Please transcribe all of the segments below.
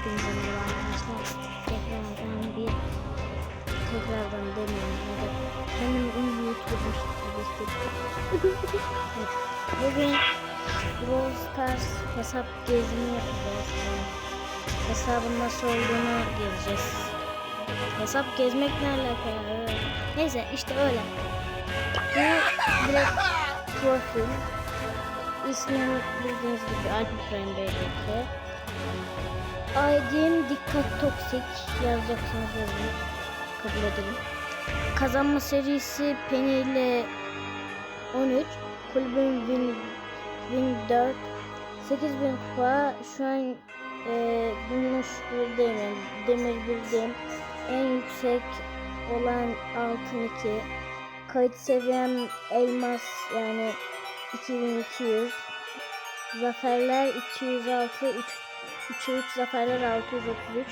Hepinize merhaba arkadaşlar. Tekrardan bir tekrardan demiyorum ya da benim ünlü YouTuber evet. Bugün Brawl Stars hesap gezimi yapacağız. Yani hesabın nasıl olduğunu göreceğiz. Hesap gezmek ne alaka? Neyse işte öyle. Bu direkt profil. İsmini bildiğiniz gibi Alpiframe BDK. ID'm dikkat toksik yazacaksınız yazın. Kabul edelim. Kazanma serisi Penny ile 13. Kulübün win, win 4. 8000 kupa. Şu an e, gümüş birdeyim. Yani demir birdeyim. En yüksek olan altın 2. Kayıt seviyem elmas yani 2200. Zaferler 206 3 3'e 3 zaferler 633.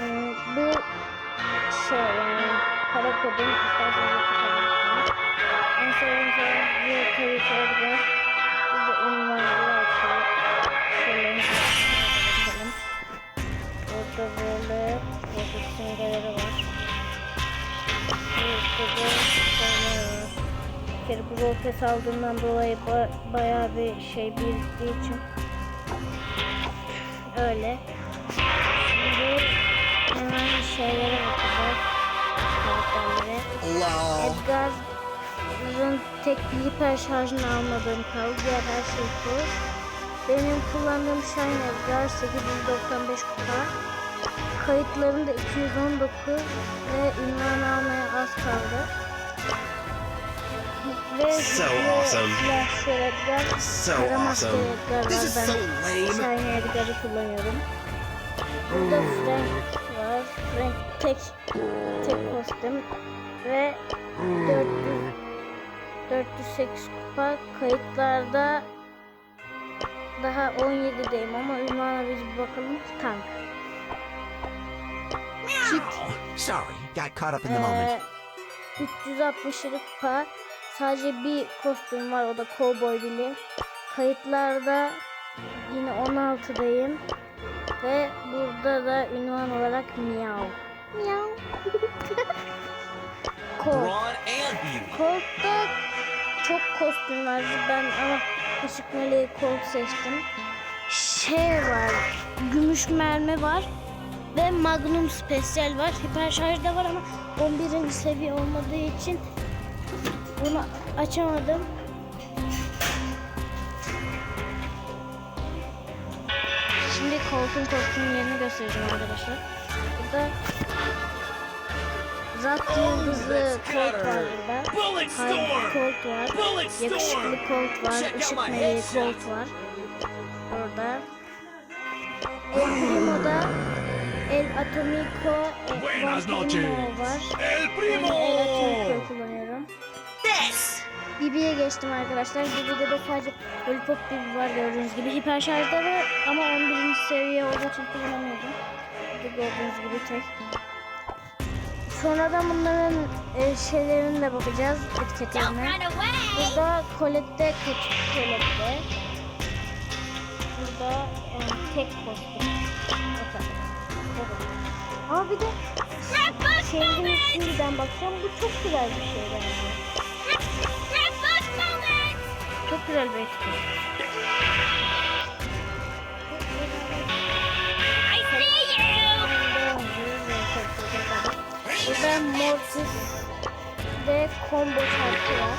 Ee, bu şey yani para kodum isterseniz. En sevdiğim şey bir tabii sorgu. Bir de unvanları açıyor. Şöyle bakalım. Böyle simgeleri var. Burada da var. Kere bu rolepes aldığımdan dolayı ba bayağı bir şey biriktiği için öyle. Şimdi hemen şeylere bakacağız. Karakterlere. Lol. Edgar'ın tek hiper şarjını almadığım kaldı. Diğer her şey full. Benim kullandığım Shine Edgar 895 kupa. Kayıtlarında 219 ve ünvan almaya az kaldı. So awesome. So awesome. This is Ben so lame. Kullanıyorum. Burada Frank var. Frank tek tek kostüm ve 400 408 kupa kayıtlarda daha 17'deyim ama ünvana biz bir bakalım tank. Sorry, got caught up in the moment. Ee, 367 kupa sadece bir kostüm var o da Cowboy Billy. Kayıtlarda yine 16'dayım ve burada da ünvan olarak Miau. Miau. Colt. Colt'ta çok kostüm vardı ben ama ışık meleği Colt seçtim. Şey var, gümüş mermi var ve Magnum Special var. Hiper şarj da var ama 11. seviye olmadığı için bunu açamadım. Şimdi Colt'un kostümün yerini göstereceğim arkadaşlar. Burada Zat yıldızlı Colt var burada. Storm. Colt var. Yakışıklı. Colt var. Işık meleği. Colt var. Orada. El Primo'da El Atomico e, Vampirimo noches. var. El primo. El Atomico'yu kullanıyorum. This. Bibi'ye geçtim arkadaşlar. Bibi'de de sadece Lollipop Bibi var gördüğünüz gibi. Hiper şarjda var ama 11. seviye olduğu için kullanamıyordum. Burada gördüğünüz gibi tek. Sonradan bunların e, şeylerine de bakacağız etiketlerine. Burada kolette kaç kolette. Burada e, tek kostüm. Ama bir de şeyin şimdiden bakacağım. Bu çok güzel bir şey bence. Çok güzel bir etiket. Burada Mortis ve combo şarkı var.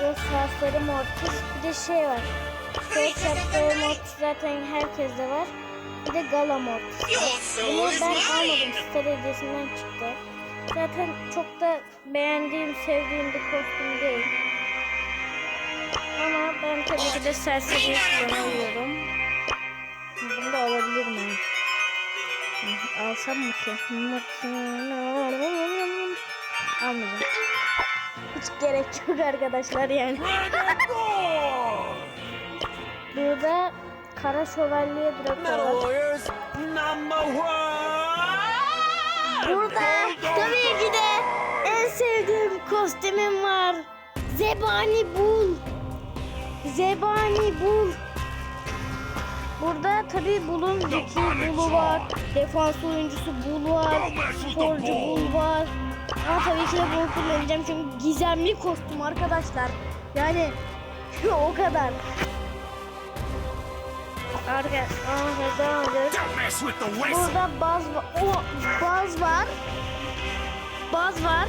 Ve saçları Mortis. Bir de şey var. Sol şapkalı Mortis zaten herkeste var. Bir de Gala Mortis. Bunu ben almadım. Star hediyesinden çıktı. Zaten çok da beğendiğim, sevdiğim bir kostüm değil. Ama ben tabii ki de serseri kullanıyorum. Bunu da alabilirim yani. Alsam mı ki? Almayacağım. Hiç gerek yok arkadaşlar yani. Burada Kara Şövalye one. Burada tabii ki de en sevdiğim kostümüm var. Zebani Bul. Zebani Bul. Burada efsanevi Bull'un Ricky Bull'u var. Defans oyuncusu Bull var. Sporcu Bull var. Ama tabii ki de bunu kullanacağım çünkü gizemli kostüm arkadaşlar. Yani o kadar. Arkadaşlar devam ediyoruz. Burada baz var. O baz var. Baz var.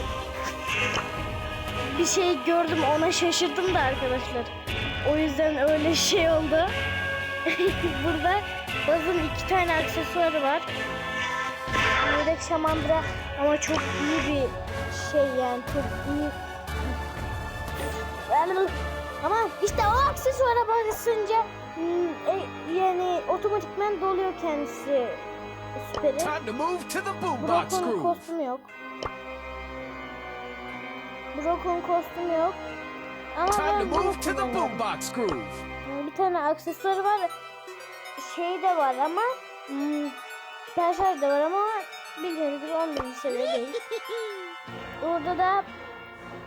Bir şey gördüm ona şaşırdım da arkadaşlar. O yüzden öyle şey oldu. Burada bazın iki tane aksesuarı var. Yedek şamandıra ama çok iyi bir şey yani çok iyi. Ama işte o aksesuara basınca hmm, e, yani otomatikman doluyor kendisi süperi. Groove. kostümü yok. Brock'un kostümü yok. Ama Time to move to the boombox groove. Bir tane aksesuarı var. Şey de var ama hmm, süper şarj da var ama bildiğiniz gibi 11. seviye değil. Burada da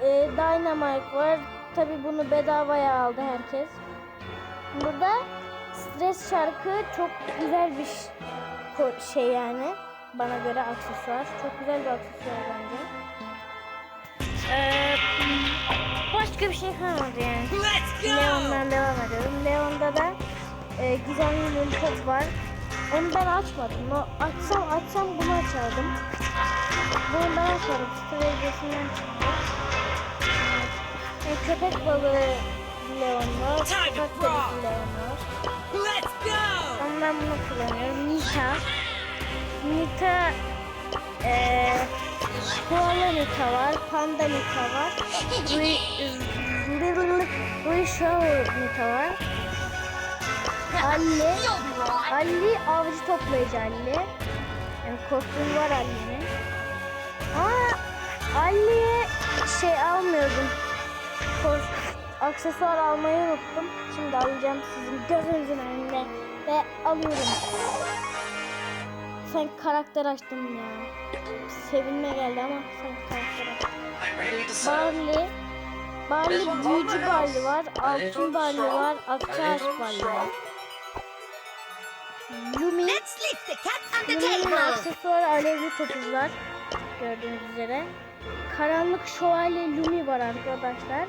e, Dynamite var. Tabi bunu bedavaya aldı herkes. Burada stres şarkı çok güzel bir şey yani. Bana göre aksesuar. Çok güzel bir aksesuar bence. Ee, başka bir şey kalmadı yani. Leon'dan devam ediyorum. Leon'da da e, gizemli lollipop var. Onu ben açmadım. O, açsam açsam bunu açardım. Bunu ben açmadım. Stratejisinden çıktı. E, köpek balığı Leon var. Köpek balığı Leon var. Let's go. Ama ben bunu kullanıyorum. Nita. Nita eee Koala Nita var. Panda Nita var. Rishaw Nita var. Ali. Ali avcı toplayıcı Ali. Yani kostüm var Ali'nin. Ama Ali'ye şey almıyordum. Kos- aksesuar almayı unuttum. Şimdi alacağım sizin gözünüzün önünde ve alıyorum. Sanki karakter açtım ya. Sevinme geldi ama sanki karakter açtım. Barley. Barley büyücü Barley var. Altın Barley var. Akçaağaç Barley var. Yumi'nin table. aksesuarı alevli topuz var. Gördüğünüz üzere. Karanlık Şövalye Lumi var arkadaşlar.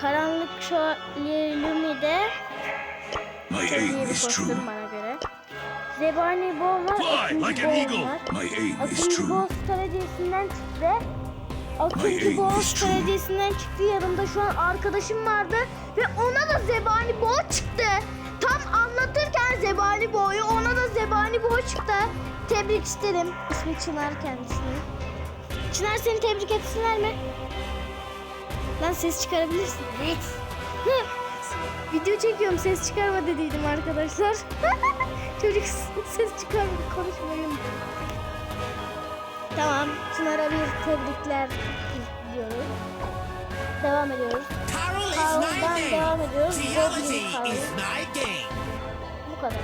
Karanlık Şövalye Lumi de My aim is true. Zebani Bol var. Fly like an eagle. My aim is Akıncı Bol true. stratejisinden çıktı. Akıncı true. stratejisinden çıktı. Yanımda şu an arkadaşım vardı. Ve ona da Zebani Bol çıktı. Tam anlatırken Zebani Bol'u ona da Zebani Bol çıktı. Tebrik isterim. İsmi Çınar kendisini. Çınar seni tebrik etsinler mi? Lan ses çıkarabilirsin. Evet. Video çekiyorum ses çıkarma dediydim arkadaşlar. Çocuk ses çıkarmadı konuşmayın. Tamam Çınar'a bir tebrikler diyoruz. Devam ediyoruz. My devam ediyoruz. Goblin game. Bu kadar.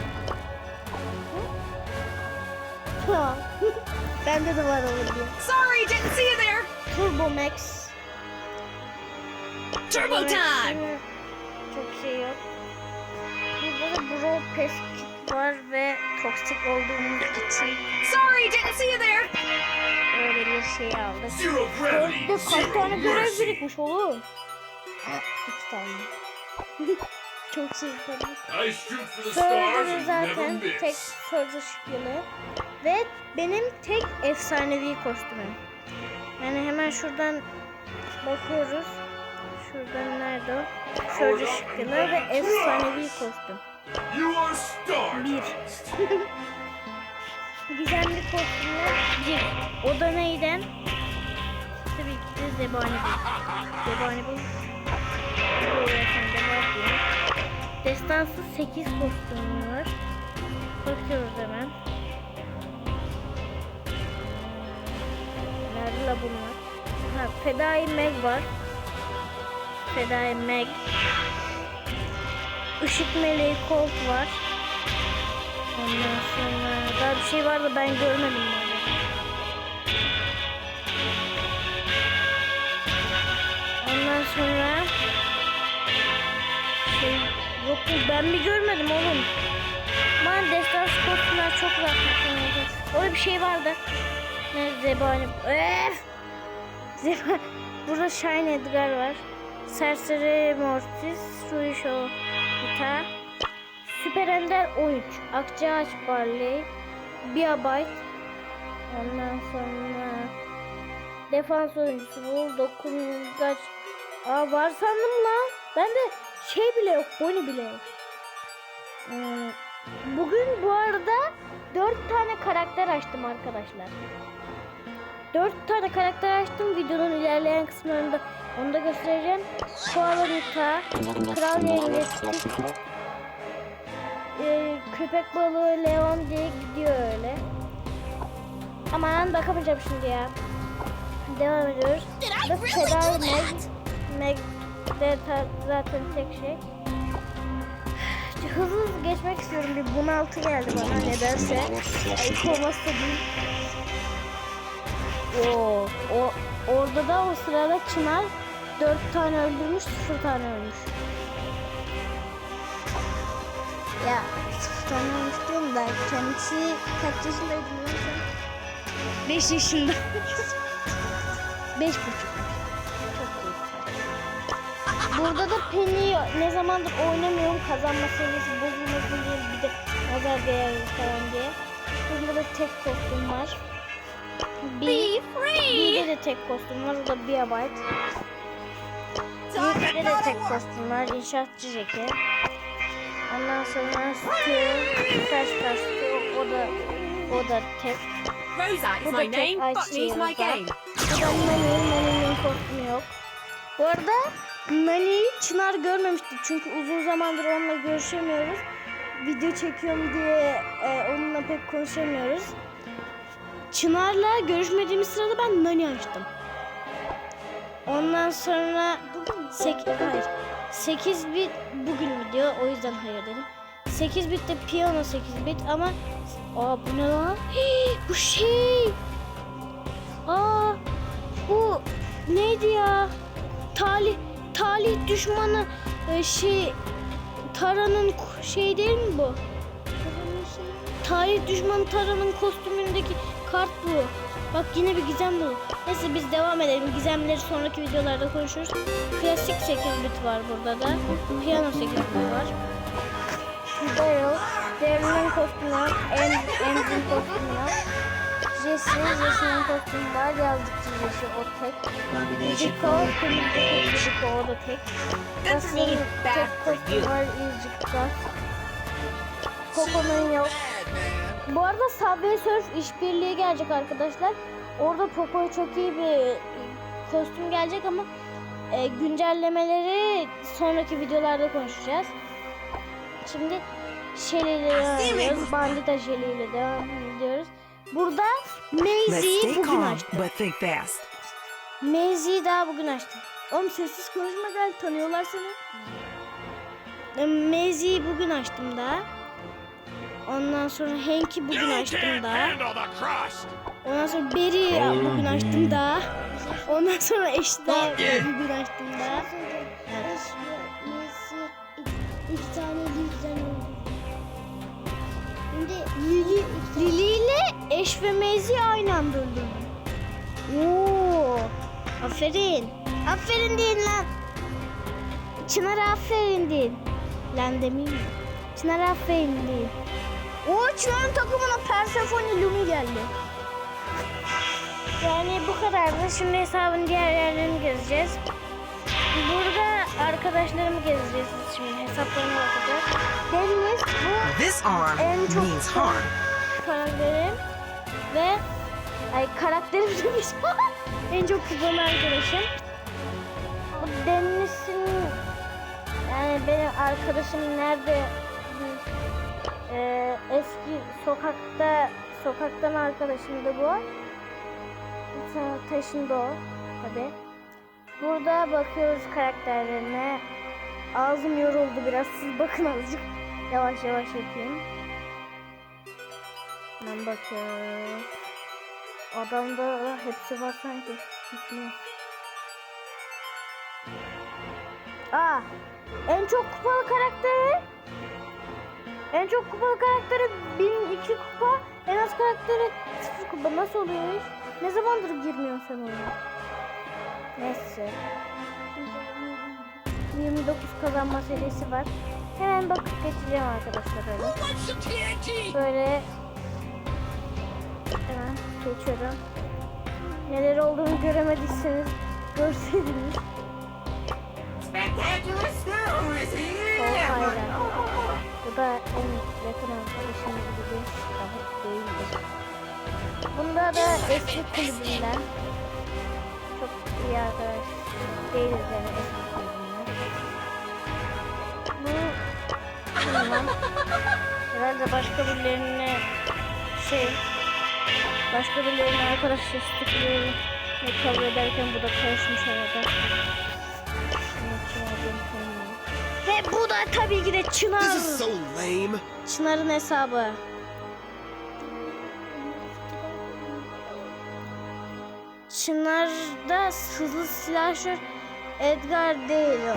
Tamam. Bende de var olur diye. Sorry, didn't see you there. Turbo Max. Turbo time. Çok şey yok. Burada da Bro Pest Kit var ve toksik olduğumuz için Sorry, didn't see you there. öyle bir şey aldık. Zero gravity. Dörtte kaç Zero tane görev mercy. birikmiş oğlum? İki tane. Çok tabii. I shoot for the stars Sörcü and zaten tek miss. şıkkılı. Ve benim tek efsanevi kostümüm. Yani hemen şuradan bakıyoruz. Şuradan nerede o? Sörcü şıkkılı ve efsanevi kostüm. Bir. Gizemli kostümler bir. O da neyden? Tabii ki de zebani bu. Zebani bu. Bu efendim var diye. Destansı 8 kostümü var. Bakıyoruz hemen. Nerede la bunlar? Ha, Fedai Meg var. Fedai Meg. Işık Meleği Colt var. Ondan sonra daha bir şey var da ben görmedim böyle. Ondan sonra şey yok ben mi görmedim oğlum? Bana destansı kostümler çok kostümler. Orada bir şey vardı. Ne zebani. Öf! Zebani. Burada Shine Edgar var. Serseri Mortis. Suisho. Vita. Süper Ender 13. Akçaağaç Barley. Biabyte. Ondan sonra defans oyuncusu bu. Dokungaç. Aa var sandım lan. Ben de şey bile yok. Bonnie bile yok. Hmm, Bugün bu arada 4 tane karakter açtım arkadaşlar. 4 tane karakter açtım. Videonun ilerleyen kısımlarında onu da göstereceğim. Koala Rita, Kral Yengeç, e, köpek balığı Leon diye gidiyor öyle. Aman bakamayacağım şimdi ya. Devam ediyoruz. Fedai do Meg. Meg de zaten tek şey. Hızlı hızlı geçmek istiyorum. Bir bunaltı geldi bana nedense. Ay olmazsa değil. Oo, o, orada da o sırada Çınar 4 tane öldürmüş, 0 tane ölmüş. Ya 0 tane ölmüş diyorum da kendisi kaç yaşındaydı biliyor musun? 5 yaşında. 5 buçuk. Burada da Penny ne zamandır oynamıyorum kazanma seviyesi bozulmasın diye bir de nazar değer falan diye. Burada da tek kostüm var. Bir, Be free. Birde de tek kostüm var. O da bir abayt. Birde de tek kostüm var. İnşaatçı Jackie. Ondan sonra Stu. Kaç Stu. O da o da tek. Rosa is my name, Ayçi she's my game. Bu da Nani. Nani'nin kostümü yok. Bu arada Nani'yi Çınar görmemişti. Çünkü uzun zamandır onunla görüşemiyoruz. Video çekiyorum diye e, onunla pek konuşamıyoruz. Çınar'la görüşmediğimiz sırada ben Nani açtım. Ondan sonra 8 hayır. 8 bit bugün video o yüzden hayır dedim. 8 bit de piyano 8 bit ama aa bu ne lan? Hii, bu şey. Aa bu neydi ya? Talih talih düşmanı e, şey Tara'nın şey değil mi bu? Talih düşmanı Tara'nın kostümündeki kart bu. Bak yine bir gizem bu. Neyse biz devam edelim. Gizemleri sonraki videolarda konuşuruz. Klasik 8 bit var burada da. Piyano 8 bit var. Daryl. Daryl'ın kostümü var. Emz'in kostümü var. Jesse, Jesse'nin kostümü var. Yazdıkçı Jesse o tek. Rico, kırmızı Rico o da tek. Russell'ın tek kostümü var. Easy Gus. Coco'nun yok. Bu arada Subway Surf işbirliği gelecek arkadaşlar. Orada Poco'ya çok iyi bir e, kostüm gelecek ama e, güncellemeleri sonraki videolarda konuşacağız. Şimdi Shelly ile devam ediyoruz. Bandita Shelly ile devam ediyoruz. Burada Maisie'yi bugün fast. Maisie'yi daha bugün açtım. Oğlum sessiz konuşma gel tanıyorlar seni. Maisie'yi bugün açtım daha. Ondan sonra Hank'i bugün You açtım crust. Ondan sonra Berry'i bugün açtım daha. Ondan sonra yeah. bugün açtım daha. İki tane Lili'den. Şimdi Lili, Lili ile eş ve Maisie aynı anda öldürdüm. Oo, aferin. Aferin deyin lan. Çınar aferin deyin. Lan demeyeyim mi? Çınar aferin deyin. Oo Çınar'ın takımına Persephone Lumi geldi. Yani bu kadardı. Şimdi hesabın diğer yerlerini gezeceğiz. Burada arkadaşlarımı gezeceğiz şimdi. Hesaplarına bakacağız. Deniz bu This arm En çok means harm. karakterim ve ay karakterim demiş. en çok kullanan arkadaşım. Bu Deniz'in yani benim arkadaşım nerede Ee, eski sokakta sokaktan arkadaşımdı bu. Taşındı o tabi. Burada bakıyoruz karakterlerine. Ağzım yoruldu biraz. Siz bakın azıcık. Yavaş yavaş yapayım. Ben bakıyorum. Adamda hepsi var sanki. Bitmiyor. Aa, en çok kupalı karakteri En çok kupalı karakteri 1002 kupa, en az karakteri 0 kupa. Nasıl oluyor iş? Ne zamandır girmiyorsun sen oyuna? Neyse. 29 kazanma serisi var. Hemen bakıp geçeceğim arkadaşlar öyle. Böyle hemen geçiyorum. Neler olduğunu göremediyseniz görseydiniz. Spectacular snow is Sol here. hayran. Bu da en yakın arkadaşım gibi daha değildir. Bunda da eski kulübünden. Çok iyi arkadaş değiliz yani eski kulübünden. Bu kimden? Herhalde başka birilerine şey başka birilerine arkadaşlıkları kabul ederken bu da karışmış arada. Ve bu da tabii ki de Çınar. So. Çınar'ın hesabı. Çınar'da hızlı silahşör Edgar değil o.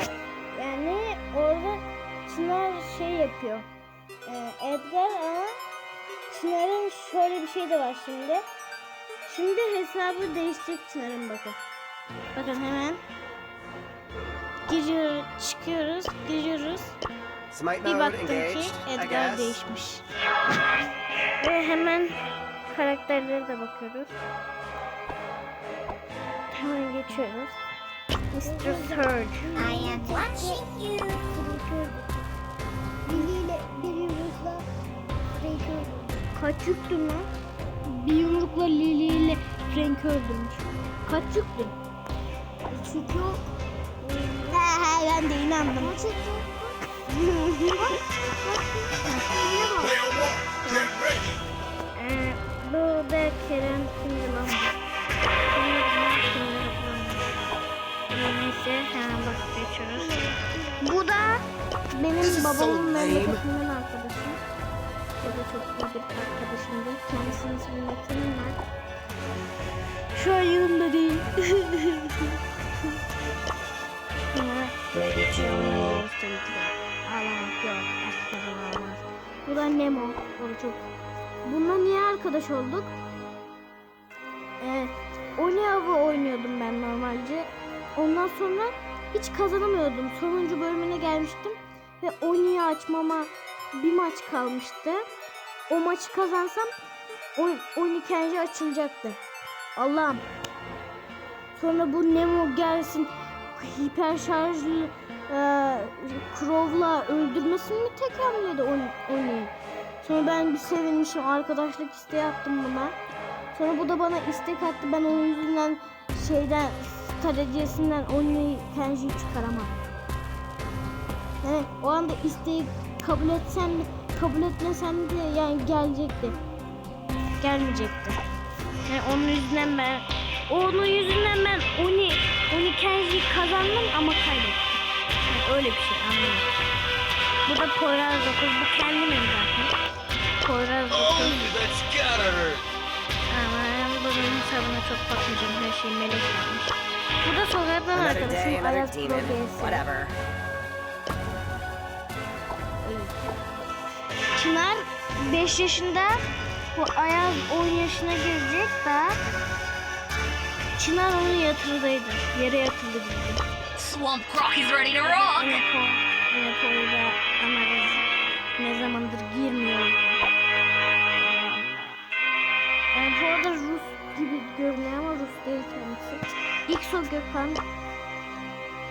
Yani orada Çınar şey yapıyor. Ee, Edgar ama Çınar'ın şöyle bir şey de var şimdi. Şimdi hesabı değişecek Çınar'ın bakın. Bakın hemen. Giriyor, çıkıyoruz, giriyoruz. Bir baktım ki Edgar değişmiş. Ve hemen karakterlere de bakıyoruz. Hemen geçiyoruz. Mr. Surge. I am watching you. Lili ile bir yumrukla Frank'i öldürdü. Kaç yüktün lan? Bir yumrukla Lily ile Frank'i öldürmüş. Kaç yüktün? Çünkü o He ben de inandım. Ee, bu da Kerem kimdi lan bu? Kimdi lan? Kimdi lan? Neyse hemen bakıp geçiyoruz. Bu da benim This is so babamın lame. memleketinden arkadaşım. O da çok iyi bir arkadaşımdı. Kendisinin ismini hatırlayayım ben. Şu an yanımda değil. Ağlamak yok. Herkesin ağlamaz. Bu da Nemo. O çok Bununla niye arkadaş olduk? Ee, Oni avı oynuyordum ben normalce. Ondan sonra hiç kazanamıyordum. Sonuncu bölümüne gelmiştim. Ve Oni'yi açmama bir maç kalmıştı. O maçı kazansam O- Oni kendi açılacaktı. Allah'ım. Sonra bu Nemo gelsin hiper şarjlı e, Crow'la öldürmesin mi tek hamlede Oni'yi? Sonra ben bir sevinmişim arkadaşlık isteği attım buna. Sonra bu da bana istek attı. Ben onun yüzünden şeyden star hediyesinden onu Kenji'yi çıkaramam. Yani o anda isteği kabul etsem kabul etmesem de yani gelecekti. Gelmeyecekti. Yani onun yüzünden ben onun yüzünden ben Oni Oni Kenji'yi kazandım ama kaybettim. Öyle bir şey anlıyorum. Bu da Poyraz 9. Bu kendimin zaten. Poyraz 9. Oh, that's gotta hurt. Aman bunun hesabına çok bakmayacağım. Her şey melek yapmış. Bu da sokaktan arkadaşım. Progesi. Whatever. Çınar 5 yaşında bu Ayaz 10 yaşına girecek daha. Çınar onun yatırıdaydı. Yere yatırdı bizi. Swamp Croc is ready to rock. Da anarız. Ne zamandır girmiyor. Yani bu arada Rus gibi görünüyor ama Rus değil kendisi. İkso Gökhan.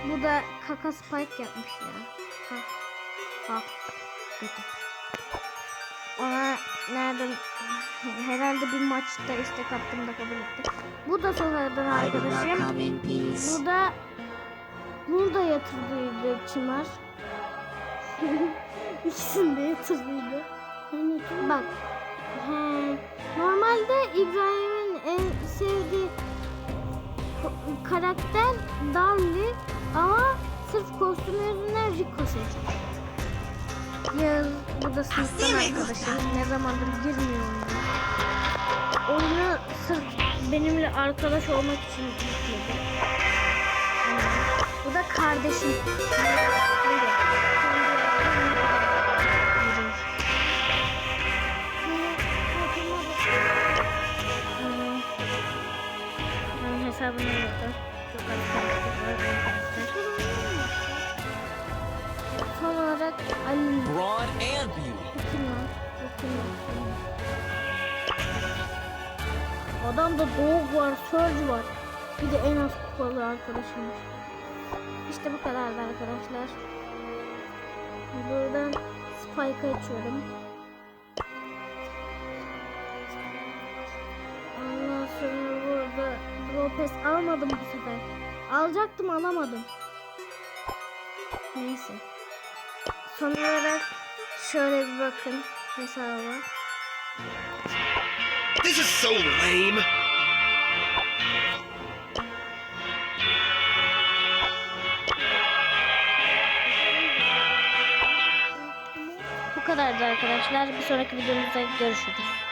Bu da kaka spike yapmış ya. Ha. Ha. Dedi. Ona nereden herhalde bir maçta istek attığımda kabul etti. Bu da sokaktan arkadaşım. Bu da bunu da yatırdıydı Çınar. İkisini de yatırdıydı. Hani bak. He, normalde İbrahim'in en sevdiği karakter Darli ama sırf kostümü yüzünden Rico seçti. Yağız bu da sınıftan arkadaşım. Ne zamandır girmiyor oyuna. Oyunu sırf benimle arkadaş olmak için yükledi. Bu da kardeşim. Bunun hesabını yapalım. Son olarak annem. Broad and Adamda dog var, surge var. Bir de en az kupalı arkadaşımız. İşte bu kadardı arkadaşlar. Buradan Spike açıyorum. Ondan sonra burada Lopez almadım bu sefer. Alacaktım alamadım. Neyse. Son olarak şöyle bir bakın hesaba. This is so lame. Kadardı arkadaşlar. Bir sonraki videomuzda görüşürüz.